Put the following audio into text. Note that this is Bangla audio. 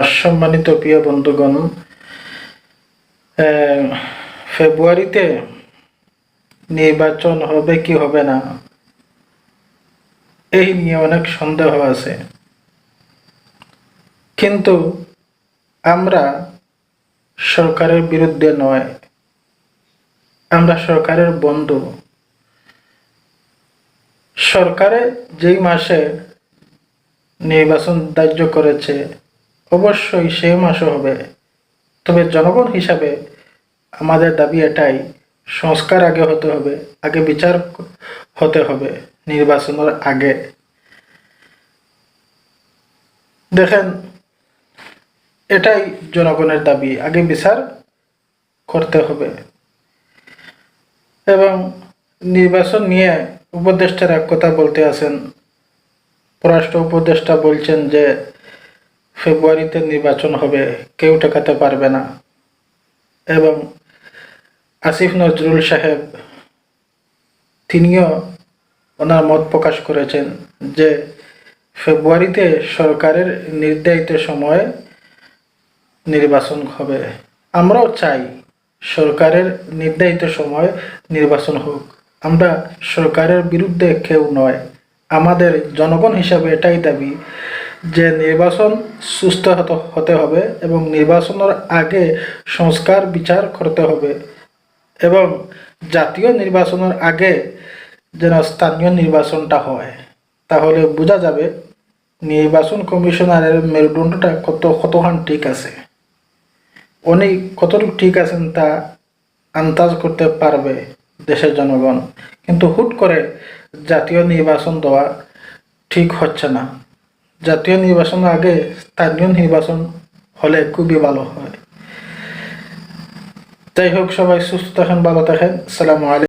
সম্মানিত প্রিয় বন্ধুগণ ফেব্রুয়ারিতে নির্বাচন হবে কি হবে না, এই নিয়ে অনেক সন্দেহ আছে। কিন্তু আমরা সরকারের বিরুদ্ধে নয়, আমরা সরকারের বন্ধু। সরকারে যেই মাসে নির্বাচন ধার্য করেছে অবশ্যই সেই মাসও হবে। তবে জনগণ হিসাবে আমাদের দাবি এটাই, সংস্কার আগে হতে হবে, আগে বিচার হতে হবে নির্বাচনের আগে। দেখেন, এটাই জনগণের দাবি, আগে বিচার করতে হবে। এবং নির্বাচন নিয়ে উপদেষ্টারা এক কথা বলতে আছেন। পররাষ্ট্র উপদেষ্টা বলছেন যে ফেব্রুয়ারিতে নির্বাচন হবে, কেউ ঠেকাতে পারবে না। এবং আসিফ নজরুল সাহেব, তিনিও ওনার মত প্রকাশ করেছেন যে ফেব্রুয়ারিতে সরকারের নির্ধারিত সময়ে নির্বাচন হবে। আমরাও চাই সরকারের নির্ধারিত সময় নির্বাচন হোক। আমরা সরকারের বিরুদ্ধে কেউ নয়। আমাদের জনগণ হিসাবে এটাই দাবি। যে নির্বাচন সুস্থ হতে হবে এবং নির্বাচনের আগে সংস্কার বিচার করতে হবে এবং জাতীয় নির্বাচনের আগে যেন স্থানীয় নির্বাচনটা হয়। তাহলে বোঝা যাবে নির্বাচন কমিশনারের মেরুদণ্ডটা কত, কতখান ঠিক আছে। উনি কতটুকু ঠিক আছেন তা আন্দাজ করতে পারবে দেশের জনগণ। কিন্তু হুট করে জাতীয় নির্বাচন দেওয়া ঠিক হচ্ছে না। জাতীয় নির্বাচনের আগে স্থানীয় নির্বাচন হলে খুবই ভালো হয়। যাই হোক সবাই সুস্থ থাকেন, ভালো থাকেন। সালামু আলাইকুম।